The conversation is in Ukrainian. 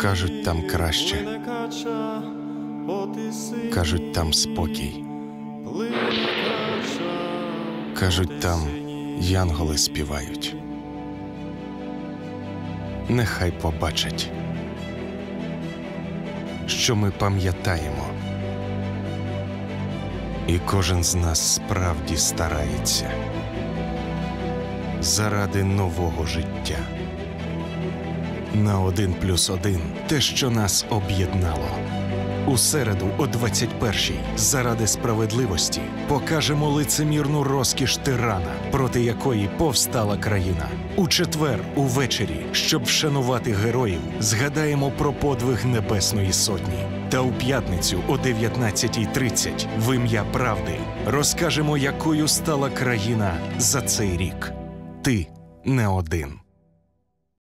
Кажуть, там краще. Кажуть, там спокій. Кажуть, там янголи співають. Нехай побачать, що ми пам'ятаємо. І кожен з нас справді старається заради нового життя. На один плюс один те, що нас об'єднало. У середу о 21-й заради справедливості покажемо лицемірну розкіш тирана, проти якої повстала країна. У четвер увечері, щоб вшанувати героїв, згадаємо про подвиг Небесної Сотні. Та у п'ятницю о 19.30 в ім'я правди розкажемо, якою стала країна за цей рік. Ти не один.